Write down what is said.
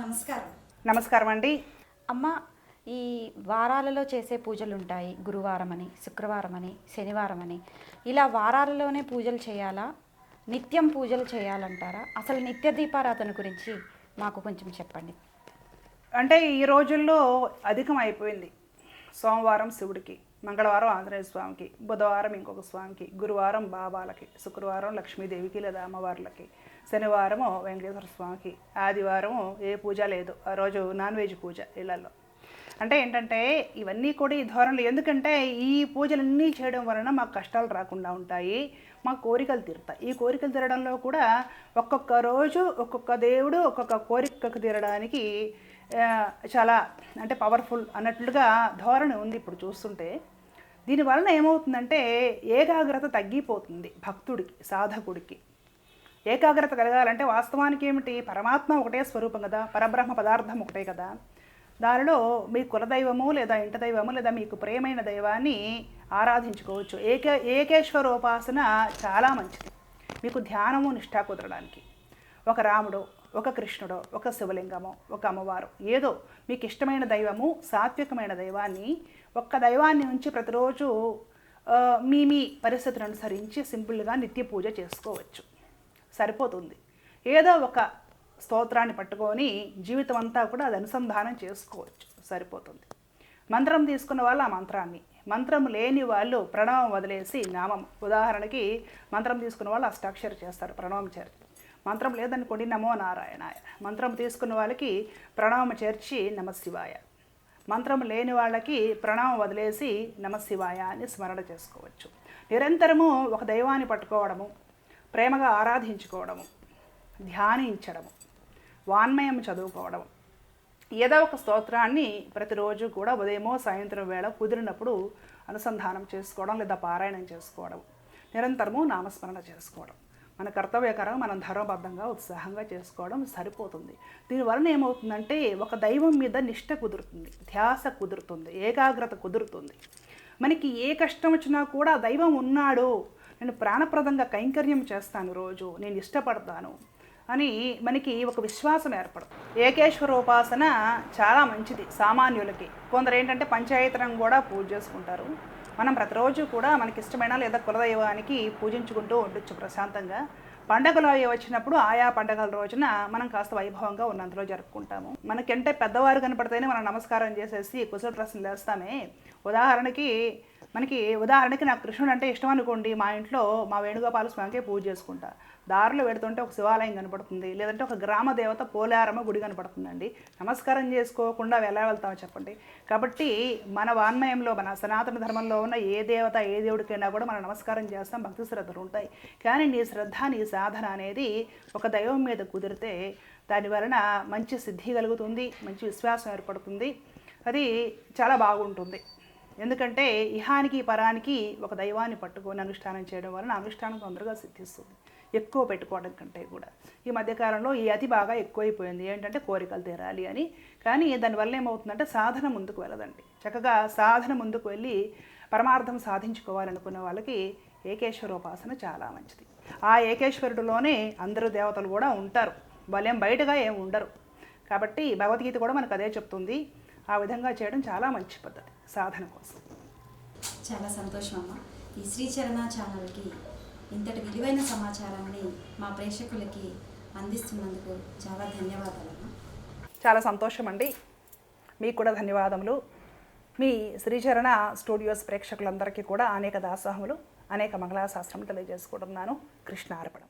నమస్కారం. నమస్కారం అండి. అమ్మ ఈ వారాలలో చేసే పూజలు ఉంటాయి గురువారం అని శుక్రవారం అని శనివారం అని ఇలా వారాలలోనే పూజలు చేయాలా? నిత్యం పూజలు చేయాలంటారా? అసలు నిత్య దీపారాధన గురించి మాకు కొంచెం చెప్పండి. అంటే ఈ రోజుల్లో అధికం అయిపోయింది సోమవారం శివుడికి మంగళవారం ఆంజనేయ స్వామికి బుధవారం ఇంకొక స్వామికి గురువారం బాబాలకి శుక్రవారం లక్ష్మీదేవికి లేదా అమ్మవార్లకి. శనివారము వెంకటేశ్వర స్వామికి ఆదివారం ఏ పూజ లేదు. ఆ రోజు నాన్ వెజ్ పూజ ఇళ్ళలో అంటే ఏంటంటే ఇవన్నీ కూడా ఈ ధోరణులు. ఎందుకంటే ఈ పూజలన్నీ చేయడం వలన మాకు కష్టాలు రాకుండా ఉంటాయి మా కోరికలు తీరుతాయి. ఈ కోరికలు తీరడంలో కూడా ఒక్కొక్క రోజు ఒక్కొక్క దేవుడు ఒక్కొక్క కోరికకు తీరడానికి చాలా అంటే పవర్ఫుల్ అన్నట్లుగా ధోరణి ఉంది ఇప్పుడు చూస్తుంటే. దీనివలన ఏమవుతుందంటే ఏకాగ్రత తగ్గిపోతుంది భక్తుడికి సాధకుడికి. ఏకాగ్రత కలగాలంటే వాస్తవానికి ఏమిటి? పరమాత్మ ఒకటే స్వరూపం కదా పరబ్రహ్మ పదార్థం ఒకటే కదా. దానిలో మీ కులదైవము లేదా ఇంట దైవము లేదా మీకు ప్రేమైన దైవాన్ని ఆరాధించుకోవచ్చు. ఏక ఏకేశ్వరోపాసన చాలా మంచిది. మీకు ధ్యానము నిష్ఠా కుదరడానికి. ఒక రాముడు ఒక కృష్ణుడో ఒక శివలింగము ఒక అమ్మవారు ఏదో మీకు ఇష్టమైన దైవము సాత్వికమైన దైవాన్ని ఒక్క దైవాన్ని ఉంచి ప్రతిరోజు మీ మీ పరిస్థితులను అనుసరించి సింపుల్గా నిత్య పూజ చేసుకోవచ్చు. సరిపోతుంది. ఏదో ఒక స్తోత్రాన్ని పట్టుకొని జీవితం అంతా కూడా అది అనుసంధానం చేసుకోవచ్చు. సరిపోతుంది. మంత్రం తీసుకున్న వాళ్ళు ఆ మంత్రాన్ని. మంత్రం లేని వాళ్ళు ప్రణవం వదిలేసి నామం. ఉదాహరణకి మంత్రం తీసుకున్న వాళ్ళు అష్టాక్షరి చేస్తారు ప్రణవం చేర్చి మంత్రం లేదనుకోండి నమో నారాయణాయ. మంత్రం తీసుకున్న వాళ్ళకి ప్రణవం చేర్చి నమశివాయ మంత్రం లేని వాళ్ళకి ప్రణవం వదిలేసి నమశివాయ అని స్మరణ చేసుకోవచ్చు. నిరంతరము ఒక దైవాన్ని పట్టుకోవడము ప్రేమగా ఆరాధించుకోవడము ధ్యానించడము వాన్మయం చదువుకోవడం ఏదో ఒక స్తోత్రాన్ని ప్రతిరోజు కూడా ఉదయమో సాయంత్రం వేళ కుదిరినప్పుడు అనుసంధానం చేసుకోవడం లేదా పారాయణం చేసుకోవడం నిరంతరము నామస్మరణ చేసుకోవడం. మన కర్తవ్యకరం మనం ధర్మబద్ధంగా ఉత్సాహంగా చేసుకోవడం సరిపోతుంది. దీనివలన ఏమవుతుందంటే ఒక దైవం మీద నిష్ట కుదురుతుంది ధ్యాస కుదురుతుంది ఏకాగ్రత కుదురుతుంది. మనకి ఏ కష్టం వచ్చినా కూడా దైవం ఉన్నాడు నేను ప్రాణప్రదంగా కైంకర్యం చేస్తాను రోజు నేను ఇష్టపడతాను అని మనకి ఒక విశ్వాసం ఏర్పడుతుంది. ఏకేశ్వరోపాసన చాలా మంచిది సామాన్యులకి. కొందరు ఏంటంటే పంచాయతనం కూడా పూజ చేసుకుంటారు. మనం ప్రతిరోజు కూడా మనకి ఇష్టమైన లేదా కులదైవానికి పూజించుకుంటూ ఉండొచ్చు ప్రశాంతంగా. పండగలు అవి వచ్చినప్పుడు ఆయా పండగల రోజున మనం కాస్త వైభవంగా ఉన్నంతలో జరుపుకుంటాము. మనకంటే పెద్దవారు కనపడితేనే మనం నమస్కారం చేసేసి కుశల ప్రశ్నలు వేస్తామే. ఉదాహరణకి మనకి ఉదాహరణకి నాకు కృష్ణుడు అంటే ఇష్టం అనుకోండి మా ఇంట్లో మా వేణుగోపాల స్వామికే పూజ చేసుకుంటా. దారిలో పెడుతుంటే ఒక శివాలయం కనపడుతుంది లేదంటే ఒక గ్రామ దేవత పోలారమ్మ గుడి కనపడుతుందండి. నమస్కారం చేసుకోకుండా ఎలా వెళ్తామో చెప్పండి. కాబట్టి మన వాన్మయంలో మన సనాతన ధర్మంలో ఉన్న ఏ దేవత ఏ దేవుడికైనా కూడా మనం నమస్కారం చేస్తాం భక్తి శ్రద్ధలు ఉంటాయి. కానీ నీ శ్రద్ధ నీ సాధన అనేది ఒక దైవం మీద కుదిరితే దాని వలన మంచి సిద్ధి కలుగుతుంది మంచి విశ్వాసం ఏర్పడుతుంది. అది చాలా బాగుంటుంది. ఎందుకంటే ఇహానికి పరానికి ఒక దైవాన్ని పట్టుకొని అనుష్ఠానం చేయడం వలన అనుష్ఠానం తొందరగా సిద్ధిస్తుంది. ఎక్కువ పెట్టుకోవడం కంటే కూడా. ఈ మధ్యకాలంలో ఈ అతి బాగా ఎక్కువైపోయింది. ఏంటంటే కోరికలు తీరాలి అని. కానీ దానివల్ల ఏమవుతుందంటే సాధన ముందుకు వెళ్ళదండి. చక్కగా సాధన ముందుకు వెళ్ళి పరమార్థం సాధించుకోవాలనుకున్న వాళ్ళకి ఏకేశ్వరోపాసన చాలా మంచిది. ఆ ఏకేశ్వరుడిలోనే అందరు దేవతలు కూడా ఉంటారు. వాళ్ళేం బయటగా ఏం ఉండరు. కాబట్టి భగవద్గీత కూడా మనకు అదే చెప్తుంది. ఆ విధంగా చేయడం చాలా మంచి పద్ధతి సాధన కోసం. చాలా సంతోషం అమ్మ ఈ శ్రీచరణ ఛానల్కి ఇంతటి విలువైన సమాచారాన్ని మా ప్రేక్షకులకి అందిస్తున్నందుకు చాలా ధన్యవాదాలమ్మా. చాలా సంతోషం అండి మీకు కూడా ధన్యవాదములు. మీ శ్రీచరణ స్టూడియోస్ ప్రేక్షకులందరికీ కూడా అనేక దాసోహములు అనేక మంగళాశాస్త్రములు తెలియజేసుకుంటున్నాను. కృష్ణ అర్పణం